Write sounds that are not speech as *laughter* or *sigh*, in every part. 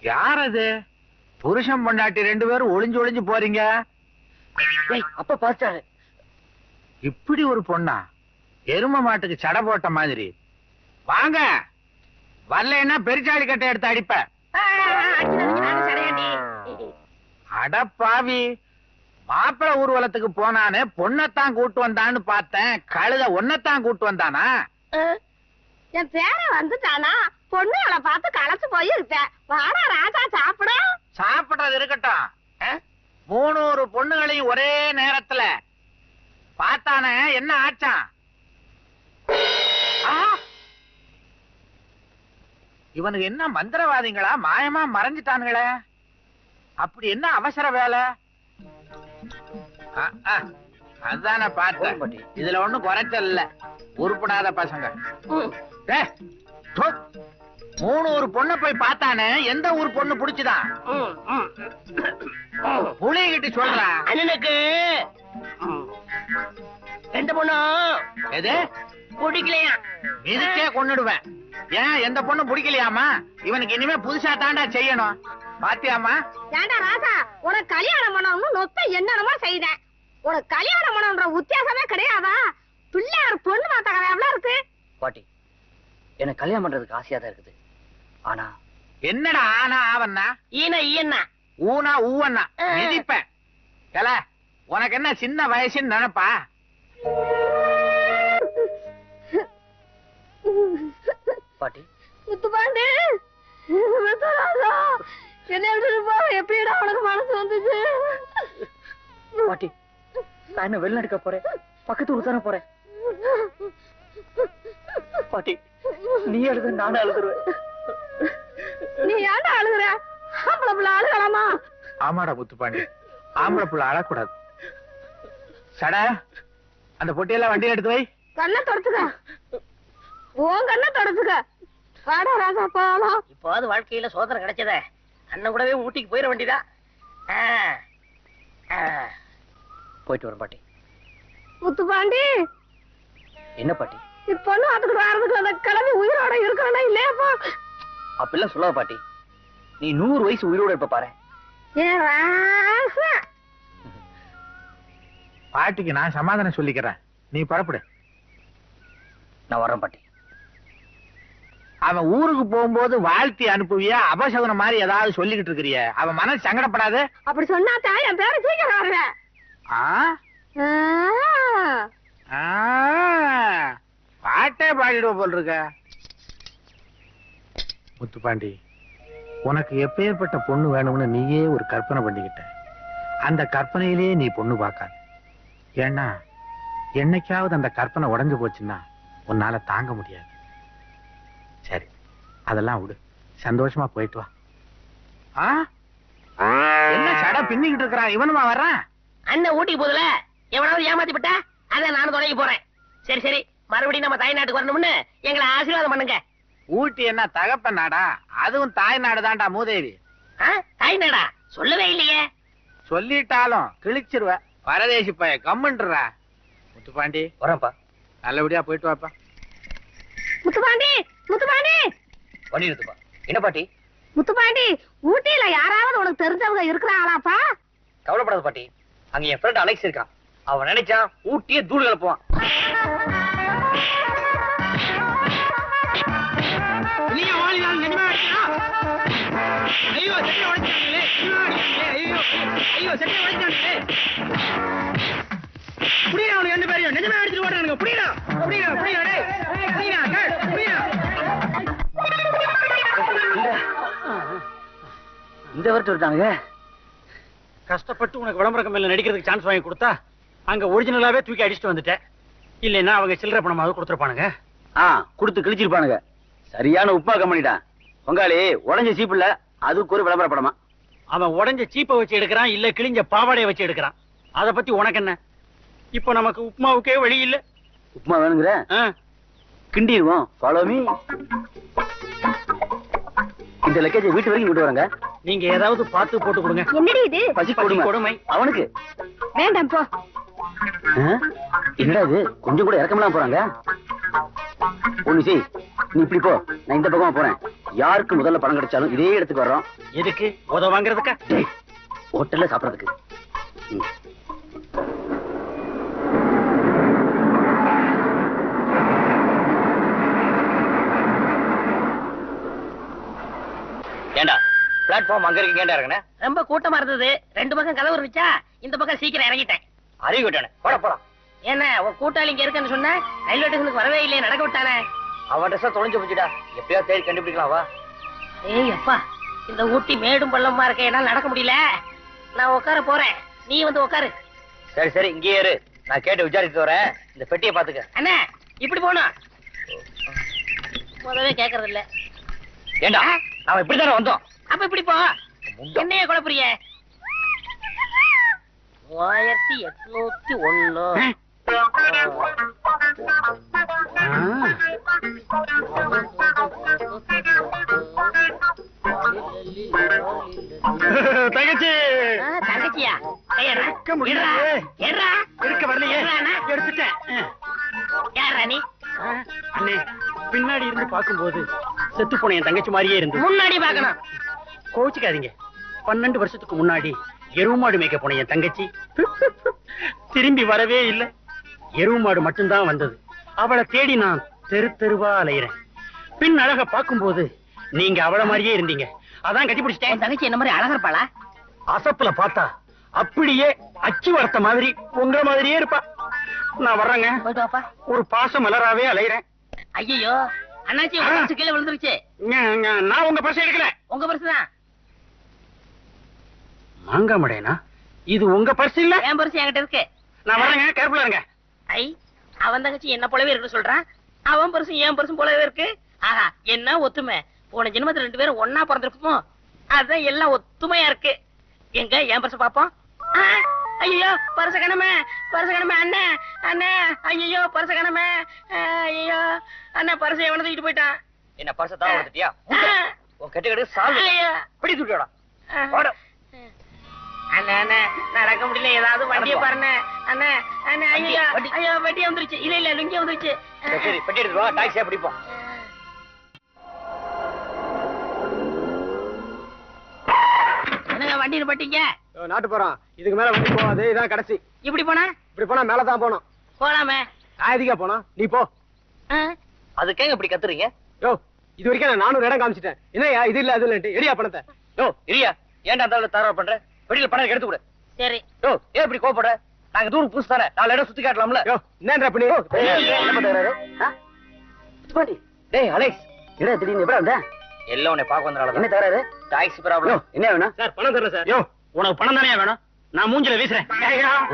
யார் அது புருஷன் பொண்டாட்டி ரெண்டு பேரும் ஒளிஞ்சு ஒளிஞ்சு போறீங்க. அப்ப பார்த்தாரு. இப்படி ஒரு பொண்ணா? எரும மாட்டுக்கு சடை போட்ட மாதிரி. வாங்க. வரலைன்னா பெருச்சாளி கட்டை எடுத்து அடிப்ப. அட பாவி. மாப்பிள ஊர்வலத்துக்கு போனானே பொண்ணத்தான் கூட்டு வந்தான்னு பார்த்தேன். கழுத ஒன்னத்தான் கூட்டு வந்தானா? என் பேரன் வந்துட்டானா? பொண்ணுகளை பார்த்து களைச்சு போய் இருப்பேன் வாடா ராஜா சாப்பிட. சாப்பிடுறது இருக்கட்டும்? மூணூறு பொண்ணுகளையும் ஒரே நேரத்துல. பார்த்தானே என்ன ஆச்சான் ஆ! இவனுக்கு என்ன மந்திரவாதிங்களா? மாயமா மறைஞ்சிட்டானுங்களே. அப்படி என்ன அவசர வேலை? ஆ, ஆ, அதானே பார்த்தேன். பாட்டி. இதுல ஒண்ணும் குறைச்சல் இல்ல. உருப்படாத பசங்க. மூணு ஒரு பொண்ணை போய் பார்த்தானே எந்த ஊர் பொண்ணு புடிச்சுதான் புளிகிட்டு சொல்றா. அண்ணனுக்கு. எந்த பொண்ணும் எது? பிடிக்கலையா? இதுக்கே கொன்னுடுவேன் ஏன் எந்த பொண்ணு பிடிக்கலையாமா இவனுக்கு இனிமே புதுசா தாண்டா செய்யணும். பாத்தியாமா ஏண்டா ராஜா உனக்கு கல்யாணம் பண்ணணும்னு நொத்த என்னென்னமோ செய்தேன். உனக்கு கல்யாணம் பண்ணணுன்ற உத்தியாசமே கிடையாதா? பிள்ளையார் பொண்ணு மாத்தாங்க எவ்வளவு இருக்கு. பாட்டி எனக்கு கல்யாணம் பண்றதுக்கு ஆசையா தான் இருக்குது. ஆனா என்னடா ஆனா ஆவண்ணா? ஈன ஈயண்ணா ஊனா ஊவண்ணா. ஆ. மிதிப்பேன் ஏல உனக்கு என்ன சின்ன வயசுன்னு நினைப்பா? பாட்டி. முத்துப்பாண்டி முத்துராஜா என்ன எடுத்துட்டு போ எப்படிடா உனக்கு மனசு வந்துச்சு? பாட்டி நான் என்ன வெளிநாட்டுக்க போறேன். பக்கத்து ஊர் தானே போறேன். பாட்டி நீ எழுது நானும் அழுதுருவேன். நீ ஏன்டா அழுகுற? ஆம்பளை பிள்ளை அழுகலாமா? ஆமாடா முத்துப்பாண்டி. ஆம்பளை புள்ள அழக்கூடாது. சட அந்த பொட்டியெல்லாம் வண்டியில எடுத்து வை. கண்ணை தொடச்சுக்க. உன் கண்ணை தொடச்சுக்க. வாடா ராஜா போலாம். இப்போது வாழ்க்கையில சோதனை கிடைச்சதே. அண்ணன் கூடவே ஊட்டிக்கு போயிட வேண்டியதா? போயிட்டு வரேன் பாட்டி. முத்துப்பாண்டி. என்ன பாட்டி? இப்ப பொண்ணு அதுக்கு வரதுக்கு அந்த கிளம்பி உயிரோட இருக்கணும்னா இல்லையாப்பா? அப்படிலாம் சொல்லாத பாட்டி. நீ நூறு வயசு உயிரோட இருப்ப பாரு. பாட்டிக்கு நான் சமாதானம் சொல்லிக்கிறேன். நீ புறப்படு. நான் வரேன் பாட்டி. அவன் ஊருக்கு போகும்போது வாழ்த்தி அனுப்புவியா? அபசகுனம் மாதிரி ஏதாவது சொல்லிக்கிட்டு இருக்கிறிய. அவன் மனசு சங்கடப்படாது. அப்படி சொன்னாத்தான் என் பேரை சீக்கிரம் வருவேன். ஆ? ஆ. பாட்டே பாடிடுவ போல் இருக்க முத்துப்பாண்டி உனக்கு எப்பேற்பட்ட பொண்ணு வேணும்னு நீயே ஒரு கற்பனை பண்ணிக்கிட்ட. அந்த கற்பனையிலே நீ பொண்ணு பார்க்காத. ஏன்னா என்னைக்காவது அந்த கற்பனை உடஞ்சு போச்சுன்னா உன்னால தாங்க முடியாது. சரி அதெல்லாம் விடு. சந்தோஷமா போயிட்டு வா. ஆ? என்ன சட பின்னிக்கிட்டு இருக்கிறான் இவனுமா வர்றான்? அண்ணன் ஊட்டிக்கு போதுல எவனாவது ஏமாத்தி விட்டா அதை நானும் தொடங்கி போறேன். சரி சரி. மறுபடியும் நம்ம தாய்நாட்டுக்கு வரணும்னு எங்களை ஆசீர்வாதம் பண்ணுங்க. ஊட்டி என்ன தகப்ப நாடா? அதுவும் தாய் நாடு தான்டா மூதேவி. ஆ? தாய்நாடா சொல்லவே இல்லையே. சொல்லிட்டாலும் கிழிச்சிருவ. பரதேசி பைய கம்முன்றா முத்துப்பாண்டி வரேன்ப்பா. நல்லபடியா போயிட்டு வாப்பா. முத்துப்பாண்டி முத்துப்பாண்டி. வண்டி எடுத்துப்பா என்ன பாட்டி? முத்துப்பாண்டி ஊட்டியில யாராவது உனக்கு தெரிஞ்சவங்க இருக்கிறாங்களாப்பா? கவலைப்படாத பாட்டி. அங்க என் ஃப்ரெண்ட் அலெக்ஸ் இருக்கான். அவன் நினைச்சான் ஊட்டியே தூள் கிளப்புவான் *laughs* இந்த வருஷம் இருக்காங்க கஷ்டப்பட்டு உனக்கு விளம்பர கம்பெனில நடிக்கிறதுக்கு சான்ஸ் வாங்கி கொடுத்தா அங்க ஒரிஜினலாவே தூக்கி அடிச்சுட்டு வந்துட்டேன். இல்லைன்னா அவங்க சில்லறை பணமாவது கொடுத்துருப்பானுங்க. ஆ கொடுத்து கிழிச்சிருப்பானுங்க. சரியான உப்பா கம்பெனிடா பொங்காளி உடஞ்ச சீப்பு இல்ல அதுக்கு ஒரு விளம்பர படமா. அவன் உடஞ்ச சீப்பை வச்சு எடுக்கிறான் இல்ல கிழிஞ்ச பாவாடையை வச்சு எடுக்கிறான். அத பத்தி உனக்கு என்ன? இப்போ நமக்கு உப்புமாவுக்கே வழி இல்ல. உப்புமா வேணுங்கிற? கிண்டிடுவோம். ஃபாலோ மீ இந்த லக்கேஜை வீட்டு வரைக்கும் கொண்டு வரங்க. நீங்க ஏதாவது பார்த்து போட்டு கொடுங்க. என்னடி இது? பசி கொடுமை. அவனுக்கு. வேண்டாம் போ? என்னடா இது? கொஞ்சம் கூட இறக்கமெல்லாம் போறாங்க? ஒண்ணு செய். நீ இப்படி போ. நான் இந்த பக்கமா போறேன். யாருக்கு முதல்ல பணம் கிடைச்சாலும் இதே இடத்துக்கு வர்றோம். எதுக்கு? உத வாங்குறதுக்கா? ஹோட்டல்ல சாப்பிடறதுக்கு. ஏண்டா பிளாட்ஃபார்ம் அங்க இருக்கு ஏண்டா ரொம்ப கூட்டமா இருந்தது. ரெண்டு பக்கம் கதவு இருந்துச்சா? இந்த பக்கம் சீக்கிரம் இறங்கிட்டேன். அறிவு விட்டானே போட போலாம் என்ன உன் கூட்டாளி இங்க இருக்குன்னு சொன்ன ரயில்வே ஸ்டேஷனுக்கு வரவே இல்லையே நடக்க விட்டானே. அவன் ட்ரெஸ் தொலைஞ்சு போச்சுடா. எப்படியா தேடி கண்டுபிடிக்கலாம் வா. ஏய் அப்பா. இந்த ஊட்டி மேடும் பள்ளமா இருக்க என்னால நடக்க முடியல. நான் உட்கார போறேன். நீ வந்து உட்காரு. சரி சரி இங்கேயே இரு. நான் கேட்டு விசாரிச்சு வரேன். இந்த பெட்டியை பாத்துக்க அண்ணா இப்படி போகணும் முதவே கேக்குறது இல்ல ஏண்டா நாம இப்படித்தானே வந்தோம். அப்ப இப்படி போ. என்னைய குழப்பறிய? மூவாயிரத்தி எட்நூத்தி ஒண்ணு. தங்கச்சி இருக்க முடியலையே. ஏறா இருக்க வரலையே. ஏறாண்ணா. எடுத்துட்டேன். யாரா நீ ஆ, அண்ணே பின்னாடி இருந்து பார்க்கும்போது செத்து போன என் தங்கச்சி மாதிரியே இருந்து. முன்னாடி பாக்கணும் கோச்சுக்காதீங்க பன்னெண்டு வருஷத்துக்கு முன்னாடி எருவு மாடு மேய்க்க போன என் தங்கச்சி *laughs* திரும்பி வரவே இல்லை. எருவு மாடு மட்டும்தான் வந்தது. அவளை தேடி நான் தெரு தெருவா அலையிறேன். பின் அழக பார்க்கும்போது நீங்க அவள மாதிரியே இருந்தீங்க. அதான் கட்டி பிடிச்சிட்டேன் தங்கச்சி என்ன மாதிரி அழகா இருப்பாளா? அசப்புல பார்த்தா அப்படியே அச்சு வளர்த்த மாதிரி உங்க மாதிரியே இருப்பா. நான் வர்றேங்க. ஒரு பாச மலராவே அலையிறேன். ஐயோ அண்ணாச்சி பரிசு கீழே விழுந்துருச்சு. நான் உங்க பர்ஸ் எடுக்கல. உங்க பரிசு தான். மாங்கா மடையனா? இது உங்க பர்ஸ் இல்ல? என் பரிசு என்கிட்ட இருக்கு. நான் வரேங்க கேர்ஃபுல்லா இருங்க. ஐ அவன் தங்கச்சி என்ன போலவே இருக்கு சொல்றான். அவன் பரிசும் என் பரிசும் போலவே இருக்கு. ஆஹா என்ன ஒத்துமை. போன ஜென்மத்துல ரெண்டு பேரும் ஒன்னா பிறந்திருப்போம். அதான் எல்லாம் ஒத்துமையா இருக்கு. எங்க என் பரிசு பாப்போம் ஐயோ பரிச கணமே பரிச கணமே அண்ணே அண்ணே ஐயோ பரிச கணமே ஐயோ அண்ணா பரிசை எவன தூக்கிட்டு போயிட்டான். என்ன பர்ச தான் கொடுத்துட்டியா? உன் கெட்ட கெட்டு சால்வ். பிடி தூக்கிடா. போட அண்ணா அண்ணா நடக்க முடியல ஏதாவது வண்டியை பாருண்ணே. அண்ணா அண்ணா ஐயோ. ஐயோ வண்டி வந்துருச்சு. இல்ல இல்ல லுங்கி வந்துருச்சு. சரி, பெட்டி எடுத்து வா. டாக்ஸியா பிடிப்போம். என்னங்க வண்டியில பட்டீங்க? நாட்டு போறோம் இதுக்கு மேல வண்டி போகாது இதான் கடைசி. இப்படி போனா? இப்படி போனா மேல தான் போனோம் போலாமே. ஆதிகா போனோம் நீ போ. ஆ? அதுக்கேங்க இப்படி கத்துறீங்க? யோ இது வரைக்கும் நான் நானூறு இடம் காமிச்சிட்டேன். என்னய்யா இது இல்ல அது இல்லன்ட்டு. எரியா பணத்தை. யோ இரியா ஏன்டா அந்த தரவு பண்ற? பெட்டியில பணம் எடுத்து கொடு. சரி. யோ ஏன் இப்படி கோவப்படுற நாங்க தூரம் புதுசு தானே. நாலு இடம் சுத்தி காட்டலாம்ல. யோ என்னன்ற பண்ணி? டேய் அலெக்ஸ். என்ன திடீர்னு எப்படி வந்த? எல்லாம் உன்னை பார்க்க வந்தனால என்ன தராரு டாக்ஸி யோ, ப்ராப்ளம் என்ன வேணும்? சார் பணம் தரல சார். யோ உனக்கு பணம் தானே வேணும்? நான் மூஞ்சில வீசுறேன்.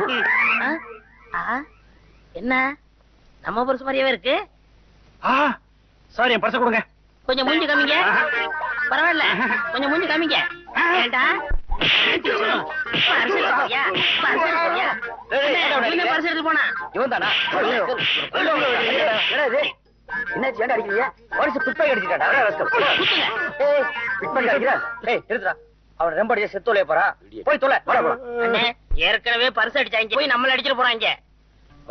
ம். ஆ? ஆ? என்ன? நம்ம பரிசு மாதிரியே இருக்கு? ஆ சாரி என் பர்ஸ கொடுங்க. கொஞ்சம் மூஞ்சி காமிங்க. பரவாயில்ல. கொஞ்சம் மூஞ்சி காமிங்க. ஏண்டா? பரிசு? பரிசு பரிசு ஏன்டா அடிக்கிறீங்க? பரிசு பிட்பாய் அடிச்சிட்டாடா குத்துங்க. ஏய் பிட் பண்ணி அடிக்கிறா நிறுத்துடா. அவன் ரொம்ப அடிச்சா செத்து தொலைய போறா. போய் தொலை. ஏற்கனவே பரிசு அடிச்சாங்க போய் நம்மள அடிச்சிட்டு போறாங்க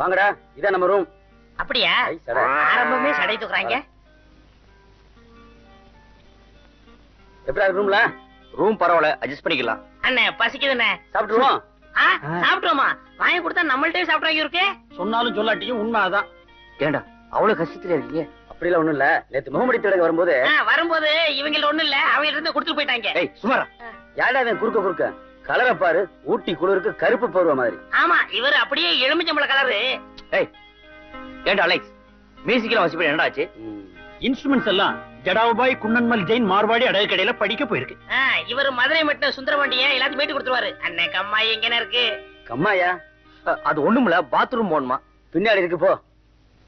வாங்கடா இதான் நம்ம ரூம் அப்படியா. ஆரம்பமே சடை தூக்குறாங்க. எப்படி ரூம்ல ரூம் பரவாயில்ல அட்ஜஸ்ட் பண்ணிக்கலாம். அண்ணே பசிக்குதுண்ணே. சாப்பிட்டுருவோம்? ஆ சாப்பிட்டோமா வாங்கி கொடுத்தா நம்மள்ட்டே சாப்பிட்றாங்க இருக்கு சொன்னாலும் சொல்லாட்டியும் உண்மை அதான் ஏண்டா அவ்வளவு கஷ்டத்துல இருக்கீங்க? அப்படிலாம் ஒண்ணும் இல்ல. நேத்து முகமடி தேடக வரும்போது வரும்போது இவங்கள்ட்ட ஒண்ணும் இல்ல. அவங்க இருந்து கொடுத்துட்டு போயிட்டாங்க. ஏய் சுமாரா. அவன் குறுக்க குறுக்க? கலரை பாரு ஊட்டி குளிருக்கு கருப்பு பருவ மாதிரி. ஆமா இவர் அப்படியே எலுமிச்சம்பள கலரு ஏய் ஏன்டா அலெக்ஸ் மியூசிக்ல வசிப்படி என்னடா ஆச்சு? இன்ஸ்ட்ருமெண்ட்ஸ் எல்லாம் ஜடாவுபாய் குன்னன்மல் ஜெயின் மார்வாடி அடகு கடையில படிக்க போயிருக்கு. ஆ, இவர் மதுரை மட்டும் சுந்தரபாண்டிய எல்லாத்தையும் மீட்டு கொடுத்துருவாரு. அண்ணே கம்மாய் எங்கன இருக்கு? கம்மாயா? அது ஒண்ணுமில்ல பாத்ரூம் போகணுமா. பின்னாடி இருக்கு போ.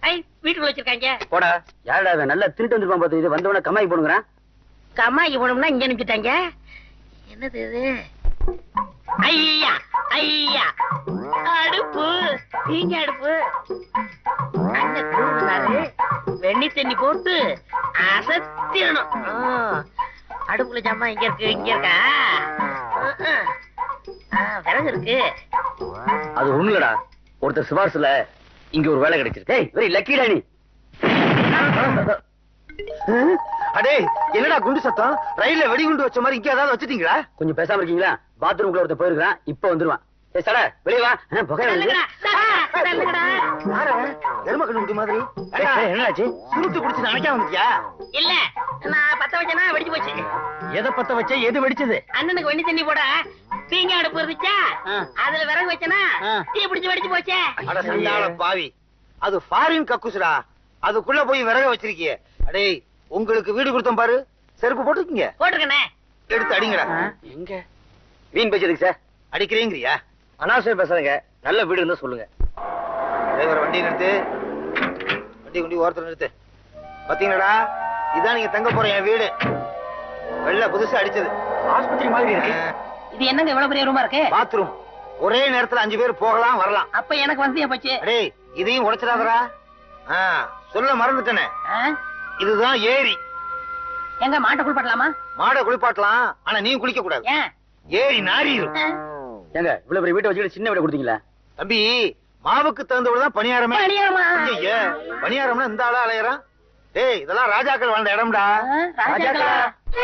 ஐ வீட்டுக்குள்ள வச்சிருக்காங்க. போடா. யாரடா நல்லா திருட்டு வந்துருப்பான் பார்த்து இது வந்தவன கம்மாய் போடுங்கிறான் கம்மாய் போனோம்னா இங்க அனுப்பிட்டாங்க என்னது இது? ஐயா ஐயா. அடுப்பு. நீங்க அடுப்பு. அண்ணன் கூறுனாரு வெண்ணி தண்ணி போட்டு அசத்திடணும் அடுப்புல ஜாமா இங்க இருக்கு இங்க இருக்கா? விறகு இருக்கு. அது ஒண்ணுலடா ஒருத்தர் சிபாரிசுல இங்க ஒரு வேலை கிடைச்சிருக்கு. வெரி லக்கிடா நீ அடே என்னடா குண்டு சத்தம்? ரயில்ல வெடிகுண்டு வச்ச மாதிரி இங்க ஏதாவது வச்சிட்டீங்களா? கொஞ்சம் பேசாம இருக்கீங்களா? பாத்ரூம்குள்ள ஒருத்தர் போயிருக்கான் இப்ப வந்துருவான். ஏ சட வெளிய வா. புகை. எரும மாதிரி. ஏய், ஏய், என்னாச்சு சுருட்டு குடிச்சு நினைக்காம வந்துட்டியா இல்ல நான் பத்த வச்சேனா வெடிச்சு போச்சு. எதை பத்த வச்ச எது வெடிச்சது? அண்ணனுக்கு வெண்ணி தண்ணி போட. பீங்க அடுப்பு இருந்துச்சா. அதுல விறகு வச்சனா. தீ பிடிச்சு வெடிச்சு போச்சே. அட சண்டாள பாவி. அது ஃபாரின் கக்குசுடா. அதுக்குள்ள போய் விறக வச்சிருக்கிய. அடே உங்களுக்கு வீடு கொடுத்தோம் பாரு. செருப்பு போட்டுக்கீங்க போட்டிருக்கனே. எடுத்து அடிங்கடா. எங்க? வீண் பேச்சதுக்கு சார்? அடிக்கிறேங்கிறியா? அனாவசியம் பேசாதீங்க. நல்ல வீடு இருந்தா சொல்லுங்க. டிரைவர் வண்டி நிறுத்து. வண்டி குண்டி ஓரத்துல நிறுத்து. பாத்தீங்களாடா? இதான் நீங்க தங்க போற என் வீடு. வெள்ள புதுசா அடிச்சது. ஆஸ்பத்திரி மாதிரி இருக்கு. இது என்னங்க இவ்வளவு பெரிய ரூமா இருக்கு? பாத்ரூம் ஒரே நேரத்துல அஞ்சு பேர் போகலாம் வரலாம். அப்ப எனக்கு வசதியா போச்சு. அடே இதையும் உடைச்சிடாதடா. ஆ, சொல்ல மறந்துட்டேனே. ஆ? இதுதான் ஏரி. எங்க மாட்டை குளிப்பாட்டலாமா? மாடை குளிப்பாட்டலாம் ஆனா நீ குளிக்க கூடாது ஏன்? ஏரி நாரிடும்? ஏங்க இவ்வளவு பெரிய வீட்டை வச்சுக்கிட்டு சின்ன வீடு கொடுத்தீங்களா? தம்பி மாவுக்கு தகுந்தவளதான் பணியாரமே. பணியாரம்னா இந்த ஆளா அலையறான்? டேய் இதெல்லாம் ராஜாக்கள் வாழ்ந்த இடம்டா. ராஜாக்களா?